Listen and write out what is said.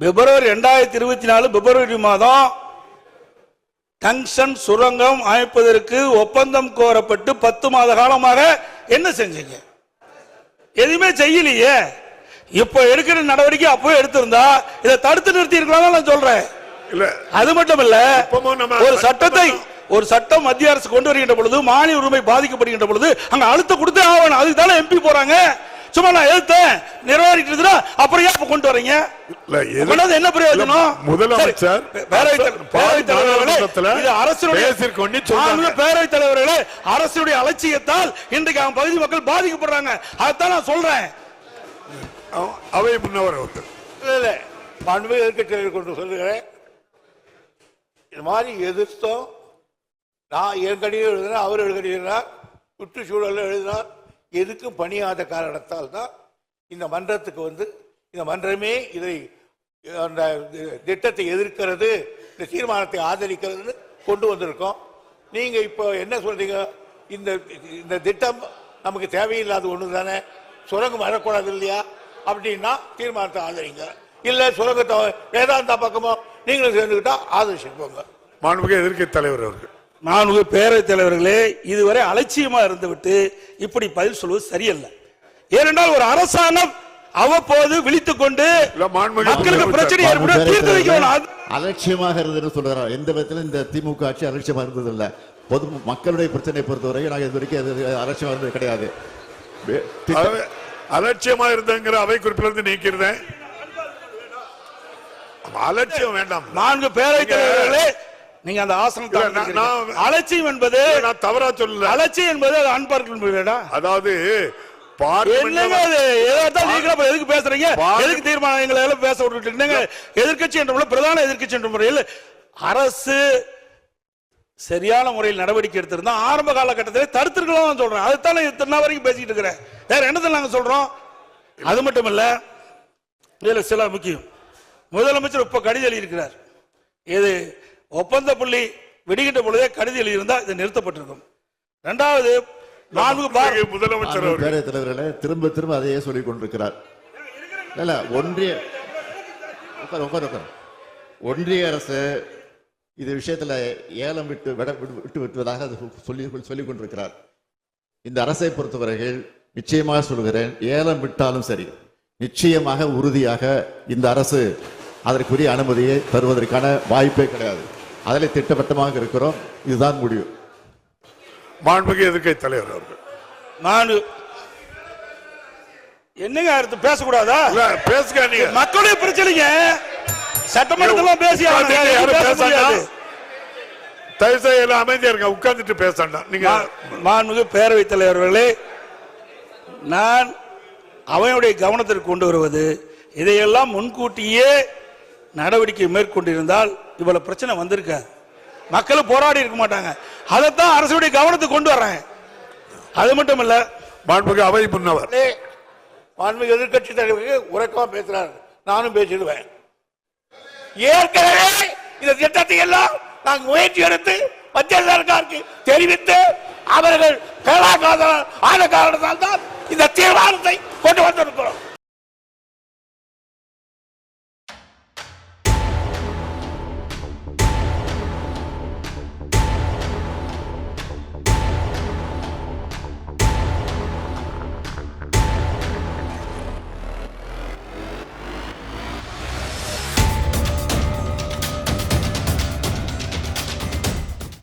பிப்ரவரி ரெண்டாயிரத்தி இருபத்தி நாலு பிப்ரவரி மாதம் டங்ஷன் சுரங்கம் அமைப்பதற்கு ஒப்பந்தம் கோரப்பட்டு பத்து மாத காலமாக என்ன செஞ்சீங்க? எதுவுமே செய்யலையே. இப்ப எடுக்கிற நடவடிக்கை அப்பவே எடுத்திருந்தா இதை தடுத்து நிறுத்தி இருக்கலாம் நான் சொல்றேன். அது மட்டும் இல்ல ஒரு சட்டத்தை ஒரு சட்டம் மத்திய அரசு கொண்டு வருகின்ற பொழுது மானிய உரிமை பாதிக்கப்படுகின்ற பொழுது அங்க அழுத்த கொடுத்தே ஆகணும். அதுக்கு தானே எம்பி போறாங்க. சும்மா நான் எதிர்த்தேன் நிறைவேறிட்டு அப்புறம் ஏன் இப்ப கொண்டு வரீங்க? என்ன பிரயோஜனம்? முதலமைச்சர் சரி, பேரவைத் தலைவர், பேரவைத் தலைவர்களே. ஆளுநர் பேரவைத் தலைவர்களே அரசுடைய அலட்சியத்தால் இன்றைக்கு அவன் பகுதி மக்கள் பாதிக்கப்படுறாங்க. அதைத்தான் நான் சொல்றேன். அவ- அவை முன்னவர் இல்ல கொண்டு சொல்லுகிறேன். இது மாதிரி எதிர்த்தோம். நான் என் கடிதம் எழுதினேன் அவர் எழுதினார். சுற்றுச்சூழல் எழுதினார். எதுக்கும் பணியாத காரணத்தால் தான் இந்த மன்றத்துக்கு வந்து இந்த மன்றமே இதை அந்த திட்டத்தை எதிர்க்கிறது இந்த தீர்மானத்தை ஆதரிக்கிறது கொண்டு வந்திருக்கோம். நீங்க இப்போ என்ன சொல்றீங்க? இந்த இந்த திட்டம் நமக்கு தேவையில்லாத ஒன்று தானே சுரங்கம் வரக்கூடாது இல்லையா? அப்படின்னா தீர்மானத்தை ஆதரிங்க. இல்ல சுரங்கத்தை வேதாந்தா பக்கமோ நீங்களும் சேர்ந்துக்கிட்டா ஆதரிச்சுக்கோங்க. மாண்புக்கு எதிர்க்கட்சி தலைவர் அவர்கள். நான் உங்க பேரவைத் தலைவர்களே இதுவரை அலட்சியமா இருந்துவிட்டு இப்படி பதில் சொல்வது சரியல்ல. ஏனென்றால் ஒரு அரசாங்கம் அவ்வப்போது விழித்துக் கொண்டு மக்களுக்கு பிரச்சனை ஏற்படும் தீர்த்து வைக்கணும் அலட்சியமாக இருந்ததுன்னு சொல்றாரு? எந்த விதத்திலும் இந்த திமுக ஆட்சி அலட்சியமா இருந்தது இல்ல பொது மக்களுடைய பிரச்சனை பொறுத்தவரை நாங்கள் இது வரைக்கும் அது அலட்சியமா இருந்தது கிடையாது. அலட்சியமா இருந்தங்கிற அவை குறிப்பிலிருந்து நீக்கிறேன் அலட்சியம் வேண்டாம். நான்கு பேரவைத் தலைவர்களே நீங்க அந்த அமர்ந்திருக்கிறீங்க. அலட்சியம் என்பது நான் தவறா சொல்லல. அலட்சியம் என்பது அது அன்பார்க்க அதாவது எதுக்கு பேசுறீங்க? எதுக்கு தீர்மானம்? எங்களை எல்லாம் பேச விட்டுட்டு என்னங்க எதிர்க்கட்சி என்ற பிரதான எதிர்க்கட்சி என்ற முறையில் அரசு சரியான முறையில் நடவடிக்கை எடுத்திருந்தா ஆரம்ப காலகட்டத்தில் தடுத்திருக்கலாம் சொல்றேன். அதுதான் இத்தனை வரைக்கும் பேசிக்கிட்டு இருக்கிறேன். வேற என்னத்தில் நாங்க சொல்றோம்? அது மட்டும் இல்ல. இதுல சில முக்கியம். முதலமைச்சர் இப்ப கடிதம் எழுதியிருக்கிறார். இது ஒப்பந்த புள்ளி வெடிக்கின்ற பொழுதே கடிதம் எழுதியிருந்தா இது நிறுத்தப்பட்டிருக்கும். இரண்டாவது நான்கு பார் முதலமைச்சர் பேரவைத் தலைவர்களே திரும்ப திரும்ப அதையே சொல்லிக் கொண்டிருக்கிறார். இல்ல ஒன்றிய உட்கார் உட்கார் உட்கார். ஒன்றிய அரசு இது விஷயத்துல ஏலம் விட்டு விட விட்டு விட்டு விட்டுவதாக அது சொல்லி சொல்லிக் கொண்டிருக்கிறார். இந்த அரசை பொறுத்தவரையில் நிச்சயமாக சொல்கிறேன் ஏலம் விட்டாலும் சரி நிச்சயமாக உறுதியாக இந்த அரசு அதற்குரிய அனுமதியை தருவதற்கான வாய்ப்பே கிடையாது. அதில் திட்டவட்டமாக இருக்கிறோம். இதுதான் முடிவு. மாண்புமிகு எதிர்க்கட்சி தலைவர் அவர்கள். நான் என்னங்க அடுத்து பேசக்கூடாதா? பேசுங்க நீங்க மக்களுடைய பிரச்சனைங்க. சட்டமன்றத்துல பேசி பேச. தயவு எல்லாம் அமைதியா இருங்க. உட்கார்ந்துட்டு பேசாண்டா. நீங்க மாண்புமிகு பேரவைத் தலைவர்களே நான் அவையுடைய கவனத்திற்கு கொண்டு வருவது இதையெல்லாம் முன்கூட்டியே நடவடிக்கை மேற்கொண்டிருந்தால் இவ்வளவு பிரச்சனை வந்திருக்காது மக்கள் போராடி இருக்க மாட்டாங்க. அதைத்தான் அரசுடைய கவனத்துக்கு கொண்டு வர்றேன். அது மட்டும் இல்ல மாண்புமிகு அவை முன்னவர். மாண்புமிகு எதிர்க்கட்சி தலைவருக்கு உறக்கமா பேசுறாரு. நானும் பேசிடுவேன். ஏற்கனவே இந்த திட்டத்தை எல்லாம் நாங்கள் முயற்சி எடுத்து மத்திய சர்க்காருக்கு தெரிவித்து அவர்கள் ஆன காரணத்தால் தான் இந்த தீர்மானத்தை கொண்டு வந்திருக்கிறோம்.